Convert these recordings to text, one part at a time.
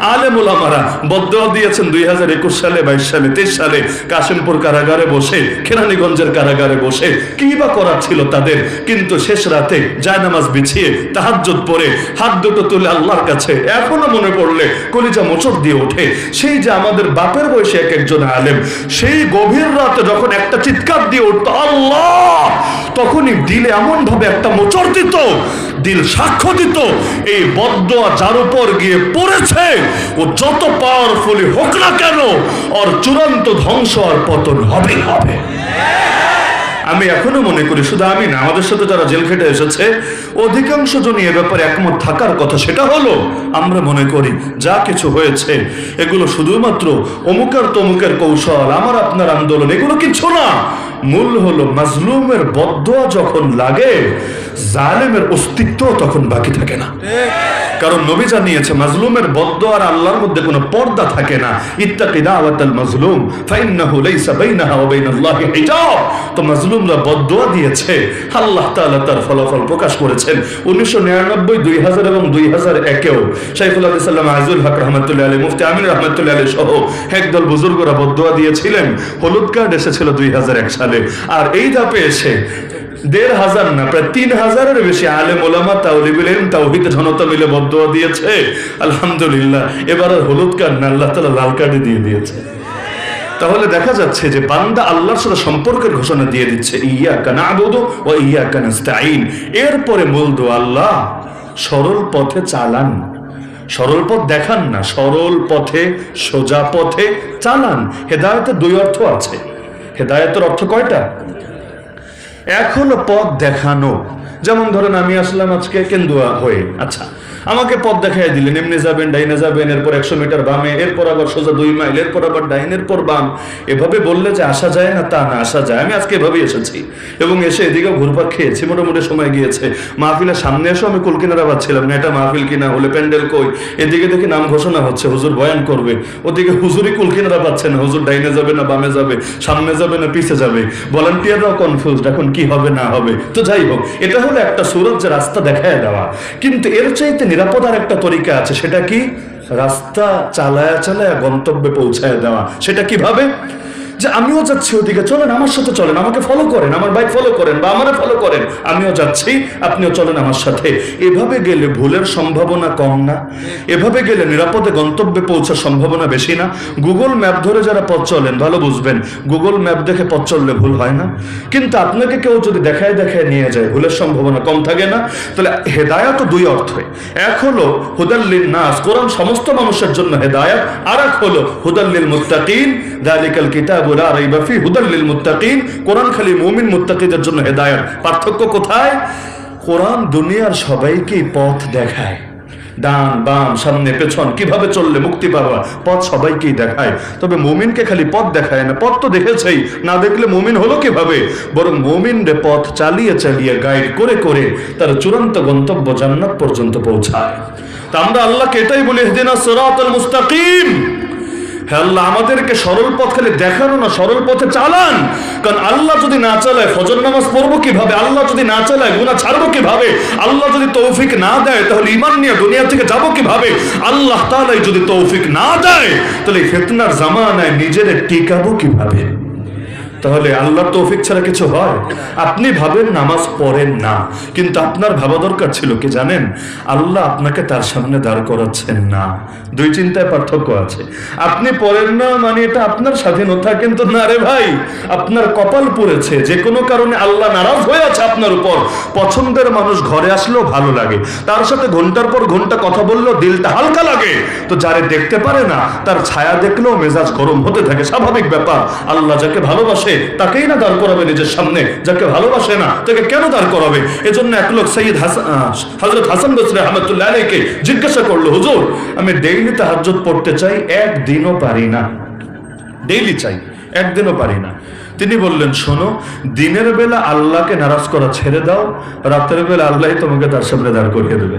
আলেম ওলামারা বদয়া দিয়েছেন দুই হাজার একুশ সালে, বাইশ সালে, তেইশ সালে কাশিমপুর কারাগারে বসে, কেরানীগঞ্জের কারাগারে বসে। কি বা করার ছিল তাদের? কিন্তু শেষ রাতে জায়নামাজ বিছিয়ে, তাহাজ্জুদ পরে হাত দুটো তুলে আল্লাহর কাছে এখনও মনে পড়লে কলিজা মোচড় দিয়ে ওঠে। সেই যে আমাদের বাপের বয়সে এক একজন আলেম, সেই গভীর রাতে যখন একটা চিৎকার দিয়ে উঠত, আল্লাহ! তখনই দিলে এমন ভাবে একটা মোচড় দিত, দিল সাক্ষ্য দিত, এই বদয়া যার উপর গিয়ে পড়েছে ও যত পাওয়ারফুলি হোক না কেন, ওর চূড়ান্ত ধ্বংস আর পতন হবে হবে। আমি এখনও মনে করি শুধু আমি না, আমাদের সাথে যারা জেল খেটে এসেছে, অধিকাংশ জনই এ ব্যাপারে একমত থাকার কথা। সেটা হলো, আমরা মনে করি যা কিছু হয়েছে, এগুলো শুধুমাত্র অমুকের তমুকের কৌশল, আমার আপনার আন্দোলন, এগুলো কিছু না। মূল হলো মাজলুমের বদয়া যখন লাগে জালেমের অস্তিত্ব তখন বাকি থাকে না। কারণ নবী জানিয়েছে, মাজলুমের বদ্দ আর আল্লাহর মধ্যে কোনো পর্দা থাকে না। ইত্তাকি দাওয়াতাল মাজলুম, ফাইন্নাহু লাইসা বাইনাহা ওয়া বাইনাল্লাহি হিজাব। তো মাজলুমরা বদদুয়া দিয়েছে। আল্লাহ তাআলা তার ফলাফল প্রকাশ করেছেন 1999 2000 এবং 2001 এও শাইখুল হাদিস সাল্লাম আজুল হক রাহমাতুল্লাহ আলাইহি, মুফতি আমিন রাহমাতুল্লাহ আলাইহি সহ একদল বুজুর্গরা বদদুয়া দিয়েছিলেন। হলুদ কার্ড এসেছিল 2001 সালে। আর এই ধাপে এসে দেড় হাজার না, প্রায় তিন হাজারের বেশি আলেম, ওলামা তাওলিবুল ইলম, তাওহীদ, জনতা মিলে বদদুয়া দিয়েছে। আলহামদুলিল্লাহ, এবার আর হলুদ কার্ড না, আল্লাহ তাআলা লাল কার্ডে দিয়ে দিয়েছে। তাহলে দেখা যাচ্ছে যে বান্দা আল্লাহর সাথে সম্পর্কের ঘোষণা দিয়ে দিচ্ছে ইয়া কানা আবুদু ও ইয়া কানাস্তাইন এরপরে মূল আল্লাহ, সরল পথে চালান। সরল পথ দেখান না, সরল পথে, সোজা পথে চালান। হেদায়তের দুই অর্থ আছে। হেদায়তের অর্থ কয়টা? হলো পথ দেখানো। যেমন ধরেন আমি আসলাম আজকে কেন্দুয়া হয়ে। আচ্ছা আমাকে পথ দেখাই দিলেন। এমনি যাবেন, ডাইনে যাবেন, এরপর একশো মিটার বামে, এরপর আবার সোজা দুই মাইল, এরপর আবার ডাইনের পর বাম। এভাবে বললে যে আসা যায় না, তা না, আসা যায়। আমি আজকে এভাবে এসেছি। এবং এসে এদিকে ঘুরপাক খেয়েছি, মোটামুটি সময় গিয়েছে। মাহফিলের সামনে এসে, আমি কুলকিনারা পাচ্ছিলাম না, এটা মাহফিল কিনা, হলে প্যান্ডেল কই? এদিকে দেখি নাম ঘোষণা হচ্ছে, হুজুর বয়ান করবে। ওদিকে হুজুরই কুলকিনারা পাচ্ছে না, হুজুর ডাইনে যাবে না, বামে যাবে, সামনে যাবে না, পিছে যাবে। ভলান্টিয়াররাও কনফিউজড এখন কি হবে, না হবে। তো যাই হোক, এটা হলো একটা সুরত যে রাস্তা দেখায় দেওয়া। কিন্তু এর চাইতে নিরাপদ আর একটা তরিকা আছে, সেটা কি? রাস্তা চালায়া চালায়া গন্তব্যে পৌঁছায় দেওয়া। সেটা কীভাবে? যে আমিও যাচ্ছি ওদিকে। চলেন, আমার সাথে চলেন, আমাকে ফলো করেন, আমার বাইক ফলো করেন বা আমারে ফলো করেন, আমিও যাচ্ছি, আপনিও চলেন আমার সাথে। এভাবে গেলে ভুলের সম্ভাবনা কম না। এভাবে গেলে নিরাপদে গন্তব্যে পৌঁছার সম্ভাবনা বেশি না। গুগল ম্যাপ ধরে যারা পথ চলেন, ভালো বুঝবেন গুগল ম্যাপ দেখে পথ চললে ভুল হয় না। কিন্তু আপনাকে কেউ যদি দেখায় দেখায় নিয়ে যায়, ভুলের সম্ভাবনা কম থাকে না। তাহলে হেদায়াত দুই অর্থে। এক হলো হুদাল্লিল নাস কোরআন সমস্ত মানুষের জন্য হেদায়াত। আর এক হলো হুদাল্লিল মুত্তাকিন দালিকাল কিতাব খালি সবাইকেই পথ দেখায়। ডান, বাম, সামনে, পেছন, কীভাবে চললে মুক্তি পাবা? পথ সবাইকেই দেখায়। তবে মুমিনকে খালি পথ দেখায় না, পথ তো দেখেছেই। না দেখলে মুমিন হলো কীভাবে? বরং মুমিন রে পথ চালিয়ে চালিয়ে গাইড করে করে তার চূড়ান্ত গন্তব্য জান্নাত পর্যন্ত পৌঁছায়। তা আমরা আল্লাহকে এটাই বলি হেদিনা সিরাতাল মুস্তাকিম। হ্যাঁ আল্লাহ, আমাদেরকে সরল পথ দেখানো না, সরল পথে চালান। কারণ আল্লাহ যদি না চালায়, ফজর নামাজ পড়ব কীভাবে? আল্লাহ যদি না চালায় গুণা ছাড়বো কীভাবে? আল্লাহ যদি তৌফিক না দেয়, তাহলে ইমান নিয়ে দুনিয়া থেকে যাব কীভাবে? আল্লাহ তালাই যদি তৌফিক না দেয়, তাহলে ফেতনার জামানায় নিজেরে টিকাবো কীভাবে? তাহলে তৌফিক ছাড়া কিছু হয়? আপনি ভাবেন নামাজ পড়েন না, কিন্তু আপনার ভাবা দরকার ছিল কি জানেন? আল্লাহ আপনাকে তার সামনে দাঁড় করাচ্ছেন না। দুই চিন্তায় পার্থক্য আছে। আপনি পড়েন না মানে এটা আপনার স্বাধীনতা, কিন্তু না রে ভাই, আপনার কপাল পড়েছে। যে কোনো কারণে আল্লাহ নারাজ হয়ে আছে আপনার উপর। পছন্দের মানুষ ঘরে আসলেও ভালো লাগে। তার সাথে ঘণ্টার পর ঘণ্টা কথা বললেও দিলটা হালকা লাগে। তো যারে দেখতে পারে না, তার ছায়া দেখলেও মেজাজ গরম হতে থাকে। স্বাভাবিক ব্যাপার। আল্লাহ যাকে ভালোবাসে, তাকেই না দাঁড় করাবে নিজের সামনে। যাকে ভালোবাসে না, তাকে কেন দাঁড় করাবে? এজন্য এক লোক সৈয়দ হাসান হজরত হাসান বসরে আহমদুল্লাহ আলীকে জিজ্ঞাসা করল, হুজুর, আমি ডেইলি তাহাজ্জুদ পড়তে চাই, একদিনও পারি না। ডেইলি চাই, একদিনও পারি না। তিনি বললেন, শোনো, দিনের বেলা আল্লাহকে নারাজ করা ছেড়ে দাও, রাতের বেলা আল্লাহ তোমাকে তার সামনে দাঁড় করিয়ে দেবে।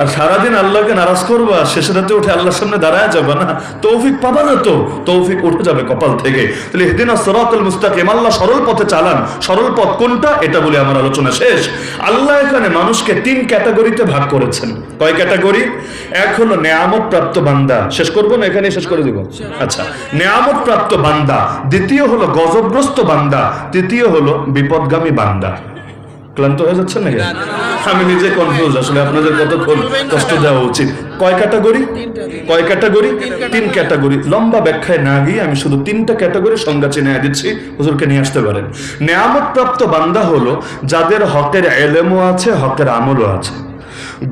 আর সারাদিন আল্লাহকে নারাজ করবা শেষের রাতে উঠে আল্লাহর সামনে দাঁড়ায় যাবে না। তৌফিক পাবা না তো? তৌফিক উঠে যাবে কপাল থেকে। তাহলে এদিন সরাতুল মুস্তাকিম, আল্লাহ সরল পথে চালান। সরল পথ কোনটা? এটা বলে আমার আলোচনা শেষ। আল্লাহ এখানে মানুষকে তিন ক্যাটাগরিতে ভাগ করেছেন। কয় ক্যাটাগরি? এক হলো নেয়ামত প্রাপ্ত বান্দা। শেষ করব না? এখানে শেষ করে দিব? আচ্ছা। নেয়ামত প্রাপ্ত বান্দা। দ্বিতীয় হলো গজবগ্রস্ত বান্দা। তৃতীয় হলো বিপদগামী বান্দা। ক্লান্ত হয়ে যাচ্ছে নাকি? আমি নিজে কনফিউজ আসলে আপনাদের কতক্ষণ কষ্ট দেওয়া উচিত। কয় ক্যাটাগরি কয় ক্যাটাগরি তিন ক্যাটাগরি লম্বা ব্যাখ্যায় না গিয়ে আমি শুধু তিনটা ক্যাটাগরি সংজ্ঞা চিনে দিচ্ছি হুজুরকে নিয়ে আসতে পারেন। নেয়ামত প্রাপ্ত বান্দা হলো যাদের হকের এলেমও আছে হকের আমলও আছে।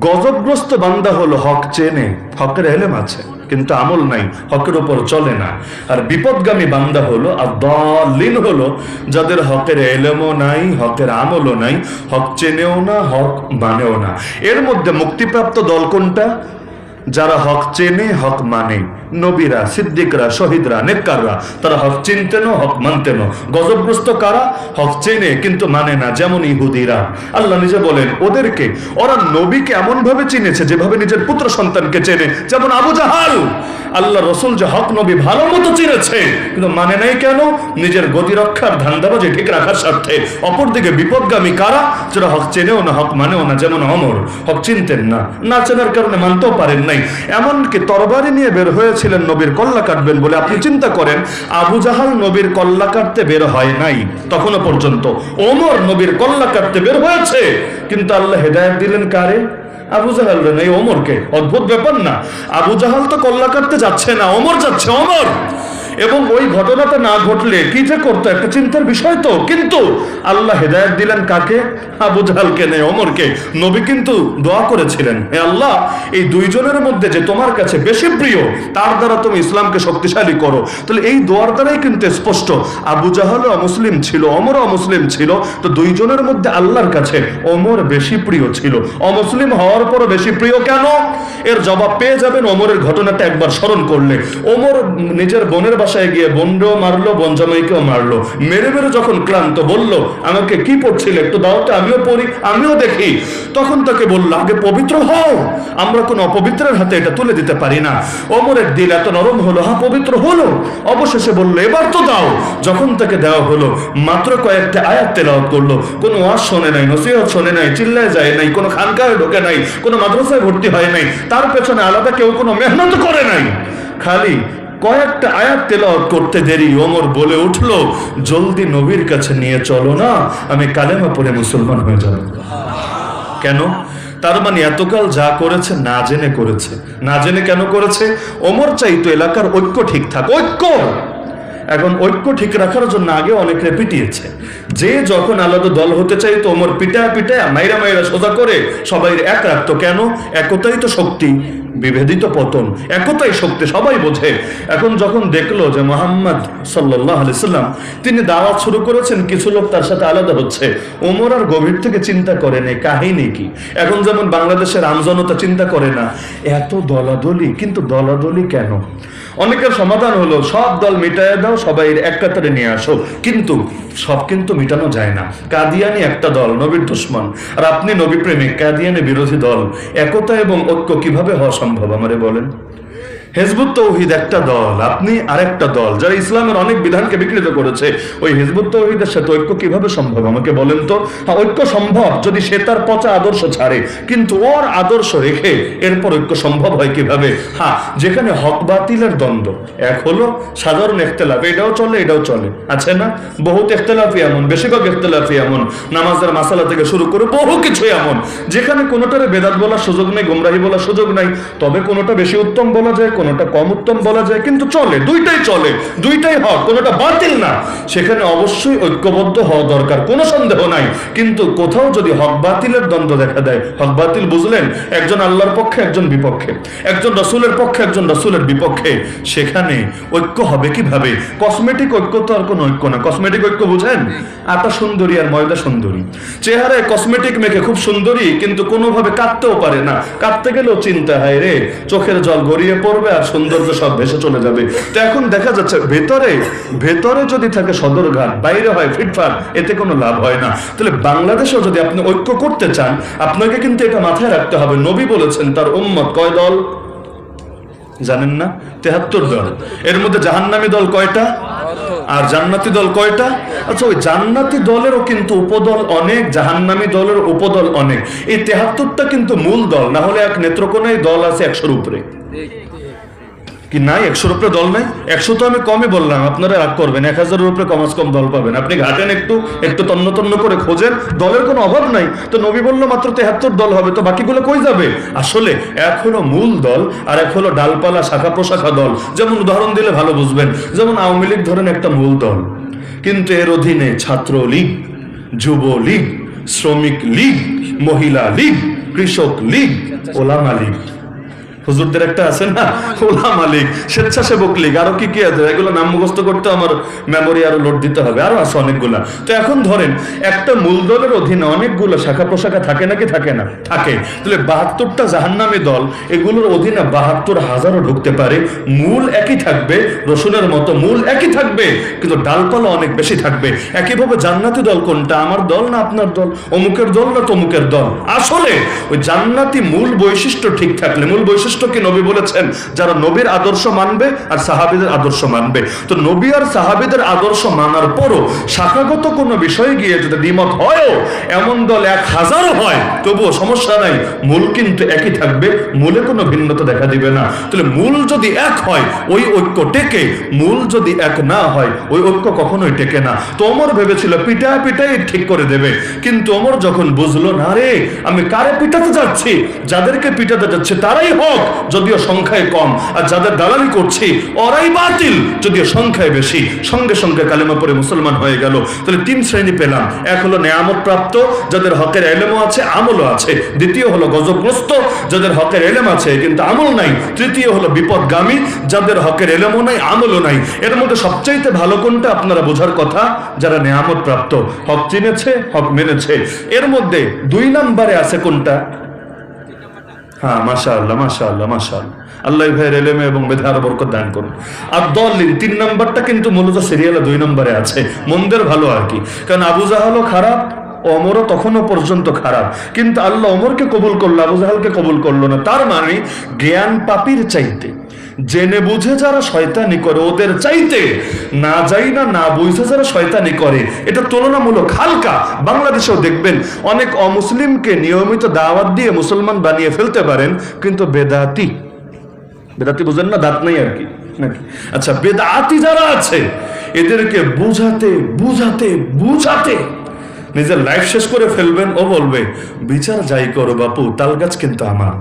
গজবগ্রস্ত বান্দা হলো হক চেনে হকের এলেম আছে। কিন্তু আমল নাই, হকের উপর চলে না। আর বিপদগামী বান্দা হলো, আর দলিন হলো, যাদের হকের এলেমও নাই, হকের আমলও নাই, হক চেনেও না, হক মানেও না। এর মধ্যে মুক্তিপ্রাপ্ত দল কোনটা? যারা হক চেনে, হক মানে। নবীরা, সিদ্দিকরা, শহীদরা, নেককাররা, তারা হক চিনতেন হক মানতেন গজবগ্রস্ত কারা? হক চেনে, কিন্তু মানে না, যেমন ইহুদিরা। আল্লাহ নিজে বলেন, ওদেরকে, ওরা নবীকে এমন ভাবে চিনেছে, যেভাবে নিজের পুত্র সন্তানকে চেনে। যেমন আবু জাহাল। আল্লাহ রসুল যে হক নবী ভালো মতো চিনেছে, কিন্তু মানে নাই কেন? নিজের গতি রক্ষার ধান্দাবাজি ঠিক রাখার স্বার্থে। অপরদিকে বিপদগামী কারা? যারা হক চেনেও না, হক মানেও না, যেমন অমর। হক চিনতেন না। না চেনার কারণে মানতেও পারেন নাই। এমনকি তরবারি নিয়ে বের হয়েছিলেন নবীর কল্লা কাটবেন বলে আপনি চিন্তা করেন, আবু জাহাল নবীর কল্লা কাটতে বের হয় নাই। তখনও পর্যন্ত ওমর নবীর কল্লা কাটতে বের হয়েছে। কিন্তু আল্লাহ হেদায়ত দিলেন কারে? আবু জাহাল এই ওমরকে। অদ্ভুত ব্যাপার না। আবু জাহাল তো কল্লা কাটতে যাচ্ছে না, ওমর যাচ্ছে, ওমর। এবং ওই ঘটনাটা না ঘটলে কি যে করতো? একটা চিন্তার বিষয় তো। কিন্তু আল্লাহ হেদায়ত দিলেন কাকে? আবু জাহালকে নেই ওমরকে। নবী কিন্তু দোয়া করেছিলেন, হে আল্লাহ, এই দুইজনের মধ্যে যে তোমার কাছে বেশি প্রিয়, তার দ্বারা তুমি ইসলামকে শক্তিশালী করো। তাহলে এই দোয়ার দ্বারাই কিন্তু স্পষ্ট, আবু জাহালও অমুসলিম ছিল অমরও অমুসলিম ছিল, তো দুইজনের মধ্যে আল্লাহর কাছে অমর বেশি প্রিয় ছিল। অমুসলিম হওয়ার পরও বেশি প্রিয় কেন? এর জবাব পেয়ে যাবেন অমরের ঘটনাটা একবার স্মরণ করলে। ওমর নিজের বোনের বাসায় গিয়ে বোনরেও মারলো বোন জামাইকেও মারলো। মেরে মেরে যখন ক্লান্ত বলল, আমাকে কি পড়ছিলে? একটু দাওতে আমিও পড়ি, আমিও দেখি। তখন তাকে বলল, আগে পবিত্র হও, আমরা কোন অপবিত্রের হাতে এটা তুলে দিতে পারি না। ওমরের দিল, এত নরম হলো হ্যাঁ পবিত্র হলো? অবশেষে বলল, এবার তো দাও। যখন তাকে দেওয়া হলো, মাত্র কয়েকটা আয়াত তেলাওয়াত করল। কোনো ওয়াজ শোনে নাই, নসিহত শোনে নাই, চিল্লায় যায় নাই, কোনো খানকায় ঢোকে নাই, কোনো মাদ্রাসায় ভর্তি হয় নাই, তার পেছনে আলাদা কেউ কোনো মেহনত করে নাই। খালি কয়েকটা আয়াত তেল করতে দেরি। ওমর বলে উঠল, জলদি নবীর কাছে নিয়ে চলো না, আমি কালেমা পরে মুসলমান হয়ে যাব। কেন? তার মানে এতকাল যা করেছে না জেনে করেছে। না জেনে কেন করেছে? ওমর চাইতো এলাকার ঐক্য ঠিক থাক। ঐক্য! এখন ঐক্য ঠিক রাখার জন্য আগে অনেকে পিটিয়েছে। যে যখন আলাদা দল হতে চাইতো, ওমর পিটায় পিটায় মাইরা মাইরা সোজা করে সবাই এক রাখতো। কেন? একতাই তো শক্তি, বিভেদিত পতন। একতাই শক্তি, সবাই বোঝে। এখন যখন দেখল যে মোহাম্মদ সাল্লাহ আলিয়াল্লাম তিনি দাওয়াত শুরু করেছেন, কিছু লোক তার সাথে আলাদা হচ্ছে। ওমর আর গভীর থেকে চিন্তা করে নেই, কাহিনী কি? এখন যেমন বাংলাদেশের আমজনতা চিন্তা করে না, এত দলাদলি, কিন্তু দলাদলি কেন? অনেকের সমাধান হলো, সব দল মিটায় দাও, সবাই এক কাতারে নিয়ে আসো। কিন্তু সব কিন্তু মিটানো যায় না। কাদিয়ানি একটা দল, নবীর দুশ্মন। আর আপনি নবী প্রেমিক কাদিয়ানি বিরোধী দল। একতা এবং ঐক্য কীভাবে হওয়া সম্ভব, আমারে বলেন? হেজবুত তৌহিদ একটা দল, আপনি আরেকটা দল, যারা ইসলামের অনেক বিধানকে বিকৃত করেছে, ওই হেজবুত তৌহিদের সাথে ঐক্য কীভাবে সম্ভব? আমাকে বলেন তো। হ্যাঁ ঐক্য সম্ভব যদি সে তার পচা আদর্শ ছাড়ে, কিন্তু ওর আদর্শ রেখে এরপর ঐক্য সম্ভব হয় কীভাবে? হ্যাঁ যেখানে হক বাতিলের দ্বন্দ্ব, এক হলো সাধারণ ইখতলাফ, এটাও চলে এটাও চলে, আছে না? বহুত ইখতলাফি এমন, বেশিরভাগ ইখতলাফি এমন, নামাজের মাসালা থেকে শুরু করে বহু কিছু এমন, যেখানে কোনোটারে বেদাত বলার সুযোগ নেই, গোমরাহি বলার সুযোগ নাই, তবে কোনোটা বেশি উত্তম বলা যায় কোনোটা কম উত্তম বলা যায়, কিন্তু চলে, দুইটাই চলে, দুইটাই হক, কোনোটা বাতিল না। সেখানে অবশ্যই ঐক্যবদ্ধ হওয়া দরকার, কোনো সন্দেহ নাই। কিন্তু কোথাও যদি হক বাতিলের দ্বন্দ্ব দেখা দেয়, হক বাতিল বুঝলেন, একজন আল্লাহর পক্ষে, একজন বিপক্ষে, একজন রসুলের পক্ষে, একজন রসুলের বিপক্ষে, সেখানে ঐক্য হবে কীভাবে? কসমেটিক ঐক্য তো আর কোনো ঐক্য না। কসমেটিক ঐক্য বুঝেন? আটা সুন্দরী আর ময়দা সুন্দরী। চেহারায় কসমেটিক মেখে খুব সুন্দরী, কিন্তু কোনোভাবে কাঁদতেও পারে না। কাঁদতে গেলেও চিন্তা, হয় রে, চোখের জল গড়িয়ে পড়বে যাবে আর সৌন্দর্য সব ভেসে চলে যাবে। তো এখন দেখা যাচ্ছে ভেতরে ভেতরে যদি থাকে সদরঘাট বাইরে হয় ফিটফাট এতে কোনো লাভ হয় না। তাহলে বাংলাদেশেও যদি আপনি ঐক্য করতে চান, আপনাকে কিন্তু এটা মাথায় রাখতে হবে। নবী বলেছেন, তার উম্মত কয় দল? জানেন না? তেহাত্তর দল। এর মধ্যে জাহান্নামী দল কয়টা? আর জান্নাতি দল কয়টা? আচ্ছা ওই জান্নাতি দলেরও কিন্তু উপদল অনেক, জাহান্নামি দলের উপদল অনেক। এই তেহাত্তরটা কিন্তু মূল দল, না হলে এক নেত্রকোনায় দল আছে একশোর উপরে। কি নাই? একশোর উপরে দল নাই? একশো তো আমি কমই বললাম, আপনারা রাগ করবেন। এক হাজারের উপরে কমাস কম দল পাবেন। আপনি ঘাটেন একটু একটু তন্ন তন্ন করে খোঁজেন। দলের কোনো অভাব নাই। তো নবী বলল, মাত্র তেহাত্তর দল হবে, তো বাকিগুলো কই যাবে? আসলে এক হলো মূল দল, আর এক হলো ডালপালা শাখা প্রশাখা দল। যেমন উদাহরণ দিলে ভালো বুঝবেন। যেমন আওয়ামী লীগ ধরেন একটা মূল দল। কিন্তু এর অধীনে ছাত্র লীগ যুব লীগ শ্রমিক লীগ, মহিলা লীগ, কৃষক লীগ, ওলামা লীগ। হুজুরদের একটা আছে না? ওলা মালিক স্বেচ্ছাসেবক লীগ, আরও কি কি আছে? এগুলো নাম মুখস্থ করতে আমার মেমোরি আরও লোড দিতে হবে। আরও আছে অনেকগুলা। তো এখন ধরেন, একটা মূল দলের অধীনে অনেকগুলো শাখা প্রশাখা থাকে নাকি থাকে না? থাকে। তাহলে বাহাত্তরটা জাহান্নামী দল, এগুলোর অধীনে বাহাত্তর হাজারও ঢুকতে পারে। মূল একই থাকবে, রসুনের মতো মূল একই থাকবে, কিন্তু ডালপালা অনেক বেশি থাকবে। একইভাবে জান্নাতি দল কোনটা? আমার দল না আপনার দল? অমুকের দল না তমুকের দল? আসলে ওই জান্নাতি মূল বৈশিষ্ট্য ঠিক থাকলে, মূল বৈশিষ্ট্য কি নবী বলেছেন, যারা নবীর আদর্শ মানবে আর সাহাবিদের আদর্শ মানবে। তো নবী আর সাহাবিদের আদর্শ মানার পরও শাখাগত কোনো বিষয়ে গিয়ে যদি দ্বিমত হয়ও, এমন দল এক হাজারও হয়, তবুও সমস্যা নাই, মূল কিন্তু একই থাকবে, মূলে কোনো ভিন্নতা দেখা দিবে না। তাহলে মূল যদি এক হয়, ওই ঐক্য টেকে, মূল যদি এক না হয়, ওই ঐক্য কখনোই টেকে না। তো অমর ভেবেছিল পিটা পিটাই ঠিক করে দেবে। কিন্তু অমর যখন বুঝলো, না রে, আমি কারে পিটাতে যাচ্ছি? যাদেরকে পিটাতে যাচ্ছে, তারাই হোক। যদিও সংখ্যায় কম। আর যাদের দালালি করছি, ওরাই বাতিল, যদিও সংখ্যায় বেশি। সঙ্গে সঙ্গে কালেমা পরে মুসলমান হয়ে গেল। তাহলে তিন শ্রেণি পেলাম। এক হলো নেয়ামত প্রাপ্ত যাদের হকের এলেমও আছে, আমলও আছে। দ্বিতীয় হলো গজবগ্রস্ত, যাদের হকের এলেম আছে, কিন্তু আমল নাই। তৃতীয় হলো বিপদগামী, যাদের হকের এলেমও নাই, আমলও নাই। এর মধ্যে সবচাইতে ভালো কোনটা আপনারা বোঝার কথা? যারা নেয়ামত প্রাপ্ত হক চিনেছে, হক মেনেছে। এর মধ্যে দুই নম্বরে আছে কোনটা? হ্যাঁ মাসা আল্লাহ মাশা আল্লাহ মাশা আল্লাহ আল্লাহ ভাইয়ের এলেমে এবং মেধার বরকত দান করুন। আর দলিন তিন নম্বরটা কিন্তু মূলত সিরিয়ালে দুই নম্বরে আছে। মন্দের ভালো আর কি। কারণ আবু জাহালও খারাপ অমরও তখনও পর্যন্ত খারাপ। কিন্তু আল্লাহ অমরকে কবুল করল, আবু জাহালকে কবুল করল না। তার মানে জ্ঞান পাপির চাইতে। জেনে বুঝে যারা শয়তানি করে, ওদের চাইতে না যাই না না বুঝে যারা শয়তানি করে, এটা তুলনামূলক হালকা। বাংলাদেশেও দেখবেন, অনেক অমুসলিমকে নিয়মিত দাওয়াত দিয়ে মুসলমান বানিয়ে ফেলতে পারেন, কিন্তু বেদাতি বেদাতি বুঝেন না, দাঁত নেই আর কি, নাকি? আচ্ছা বেদাতি যারা আছে, এদেরকে বুঝাতে বুঝাতে বুঝাতে নিজের লাইফ শেষ করে ফেলবেন ও বলবে, বিচার যাই করো বাপু তাল গাছ কিন্তু আমার।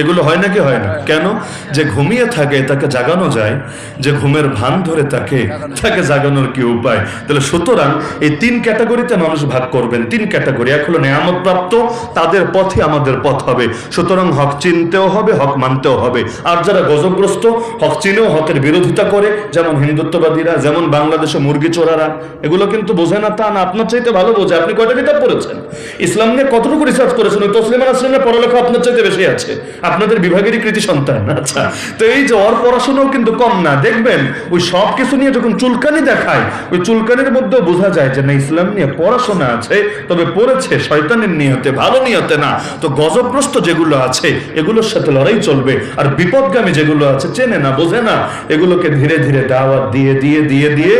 এগুলো হয় নাকি হয় না? কেন? যে ঘুমিয়ে থাকে, তাকে জাগানো যায়। যে ঘুমের ভান ধরে তাকে তাকে জাগানোর কি উপায়? তাহলে সুতরাং এই তিন ক্যাটাগরিতে মানুষ ভাগ করবেন। তিন ক্যাটাগরি। এক হলো নেয়ামত প্রাপ্ত তাদের পথে আমাদের পথ হবে। সুতরাং হক চিনতেও হবে, হক মানতেও হবে। আর যারা গজবগ্রস্ত, হক চিনেও হকের বিরোধিতা করে, যেমন হিন্দুত্ববাদীরা, যেমন বাংলাদেশে মুরগি চোরারা, এগুলো কিন্তু বোঝে না, তা না, আপনার চাইতে ভালো বোঝে। আপনি কয়টা কিতাব পড়েছেন? ইসলাম নিয়ে কতটুকু রিসার্চ করেছেন? ওই তসলিমা আসলিমের পড়ালেখা আপনার চাইতে বেশি আছে। আপনাদের বিভাগেরই কৃতি সন্তান। আচ্ছা তো এই যে ওর পড়াশোনাও কিন্তু কম না, দেখবেন, ওই সব কিছু নিয়ে যখন চুলকানি দেখায়, ওই চুলকানির মধ্যেও বোঝা যায় যে না, ইসলাম নিয়ে পড়াশোনা আছে, তবে পড়েছে, শয়তানের নিয়তে, ভালো নিয়তে না। তো গজবগ্রস্ত যেগুলো আছে, এগুলোর সাথে লড়াই চলবে। আর বিপদগামী যেগুলো আছে, চেনে না, বোঝে না, এগুলোকে ধীরে ধীরে দাওয়াত দিয়ে দিয়ে দিয়ে দিয়ে,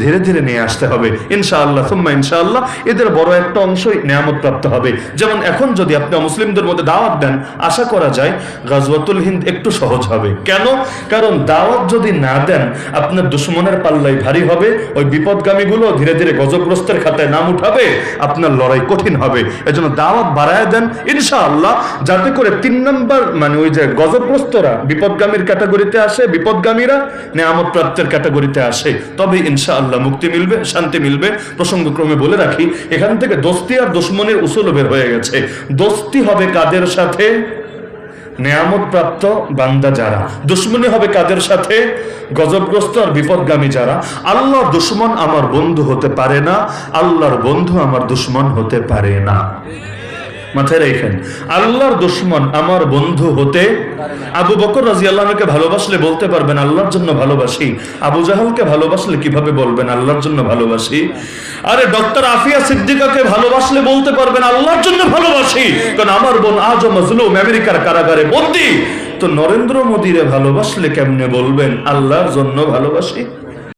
ধীরে ধীরে নিয়ে আসতে হবে। ইনশাআল্লাহ, সুম্মা ইনশাআল্লাহ, এদের বড় একটা অংশই নিয়ামত প্রাপ্ত হবে। যেমন এখন যদি আপনি মুসলিমদের মধ্যে দাওয়াত দেন, আশা করা যায় গাজওয়াতুল হিন্দ একটু সহজ হবে। কেন? কারণ দাওয়াত যদি না দেন, আপনার দুশ্মনের পাল্লাই ভারী হবে, ওই বিপদগামী গুলো ধীরে ধীরে গজগ্রস্তের খাতায় নাম উঠাবে, আপনার লড়াই কঠিন হবে। এজন্য দাওয়াত বাড়ায় দেন, ইনশাআল্লাহ, যাতে করে তিন নম্বর মানে ওই যে গজগ্রস্তরা বিপদগামীর ক্যাটাগরিতে আসে, বিপদগামীরা নেয়ামত প্রাপ্তের ক্যাটাগরিতে আসে তবে ইনশাআল্লাহ মুক্তি মিলবে, শান্তি মিলবে। প্রসঙ্গক্রমে বলে রাখি, এখান থেকে দোস্তি আর দুশ্মনের উসুল বের হয়ে গেছে। দোস্তি হবে কাদের সাথে? নেয়ামত প্রাপ্ত বান্দা যারা। দুশ্মনী হবে কাদের সাথে? গজবগ্রস্ত আর বিপদগামী যারা। আল্লাহর দুশ্মন আমার বন্ধু হতে পারে না, আল্লাহর বন্ধু আমার দুশ্মন হতে পারে না। মাথায় রেখেন। আল্লাহর দুশ্মন আমার বন্ধু হতে আবু বকর রাজি আল্লাহকে ভালোবাসলে বলতে পারবেন, আল্লাহর জন্য ভালোবাসি। আবু জাহালকে ভালোবাসলে কীভাবে বলবেন, আল্লাহর জন্য ভালোবাসি? আরে, ডক্টর আফিয়া সিদ্দিকাকে ভালোবাসলে বলতে পারবেন, আল্লাহর জন্য ভালোবাসি। কারণ আমার বোন আজও মজলুম, আমেরিকার কারাগারে বন্দি। তো নরেন্দ্র মোদীরে ভালোবাসলে কেমনে বলবেন, আল্লাহর জন্য ভালোবাসি?